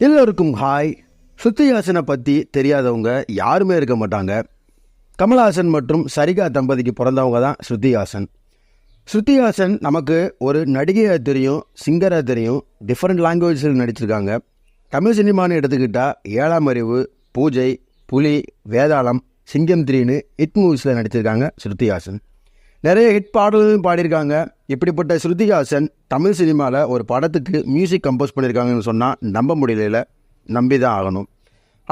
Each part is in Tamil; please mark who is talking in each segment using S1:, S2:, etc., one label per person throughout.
S1: எல்லோருக்கும் ஹாய் ஸ்ருதிஹாசனை பற்றி தெரியாதவங்க யாருமே இருக்க மாட்டாங்க. கமல்ஹாசன் மற்றும் சரிகா தம்பதிக்கு பிறந்தவங்க தான் ஸ்ருதிஹாசன் ஸ்ருதிஹாசன் நமக்கு ஒரு நடிகையாக தெரியும் சிங்கராக தெரியும் டிஃப்ரெண்ட் லாங்குவேஜில் நடிச்சிருக்காங்க. தமிழ் சினிமான்னு எடுத்துக்கிட்டால் ஏழாம் அறிவு பூஜை புலி வேதாளம் சிங்கம் த்ரீன்னு ஹிட் மூவிஸில் நடிச்சிருக்காங்க ஸ்ருதிஹாசன் நிறைய ஹிட் பாடல்களும் பாடியிருக்காங்க. இப்படிப்பட்ட ஸ்ருதிஹாசன் தமிழ் சினிமாவில் ஒரு படத்துக்கு மியூசிக் கம்போஸ் பண்ணியிருக்காங்கன்னு சொன்னால் நம்ப முடியல நம்பி தான் ஆகணும்.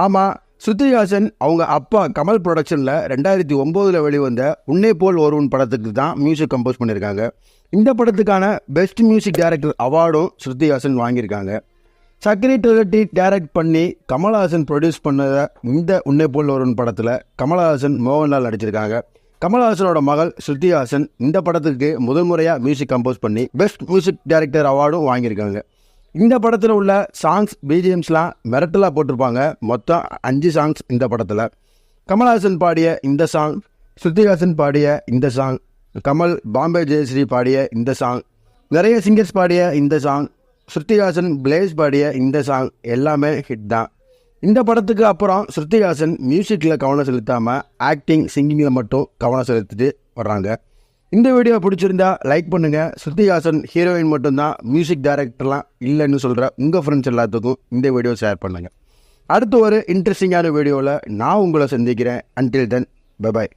S1: ஆமாம் ஸ்ருதிஹாசன் அவங்க அப்பா கமல் ப்ரொடக்ஷனில் ரெண்டாயிரத்தி ஒம்போதில் வெளிவந்த உன்னே போல் ஒருவன் படத்துக்கு தான் மியூசிக் கம்போஸ் பண்ணியிருக்காங்க. இந்த படத்துக்கான பெஸ்ட் மியூசிக் டைரக்டர் அவார்டும் ஸ்ருதிஹாசன் வாங்கியிருக்காங்க. சக்கரை டுவெண்ட்டி டைரக்ட் பண்ணி கமல்ஹாசன் ப்ரொடியூஸ் பண்ணத இந்த உன்னை போல் ஒருவன் படத்தில் கமல்ஹாசன் மோகன்லால் நடிச்சிருக்காங்க. கமல்ஹாசனோட மகள் ஸ்ருதிஹாசன் இந்த படத்துக்கு முதல் முறையாக மியூசிக் கம்போஸ் பண்ணி பெஸ்ட் மியூசிக் டைரக்டர் அவார்டும் வாங்கியிருக்காங்க. இந்த படத்தில் உள்ள சாங்ஸ் பிஜிஎம்ஸ்லாம் மிரட்டலாக போட்டிருப்பாங்க. மொத்தம் அஞ்சு சாங்ஸ் இந்த படத்தில். கமல்ஹாசன் பாடிய இந்த சாங் ஸ்ருதிஹாசன் பாடிய இந்த சாங் கமல் பாம்பே ஜெயஸ்ரீ பாடிய இந்த சாங் நிறைய சிங்கர்ஸ் பாடிய இந்த சாங் ஸ்ருதிஹாசன் பிளேஸ் பாடிய இந்த சாங் எல்லாமே ஹிட் தான். இந்த படத்துக்கு அப்புறம் ஸ்ருத்திஹாசன் மியூசிக்கில் கவனம் செலுத்தாமல் ஆக்டிங் சிங்கிங்கில் மட்டும் கவனம் செலுத்திட்டு வர்றாங்க. இந்த வீடியோ பிடிச்சிருந்தா லைக் பண்ணுங்கள் ஸ்ருத்திஹாசன் ஹீரோயின் மட்டும்தான் மியூசிக் டைரக்டர்லாம் இல்லைன்னு சொல்கிற உங்கள் ஃப்ரெண்ட்ஸ் எல்லாத்துக்கும் இந்த வீடியோ ஷேர் பண்ணுங்கள் அடுத்த ஒரு இன்ட்ரெஸ்டிங்கான வீடியோவில் நான் உங்களை சந்திக்கிறேன். Until then bye bye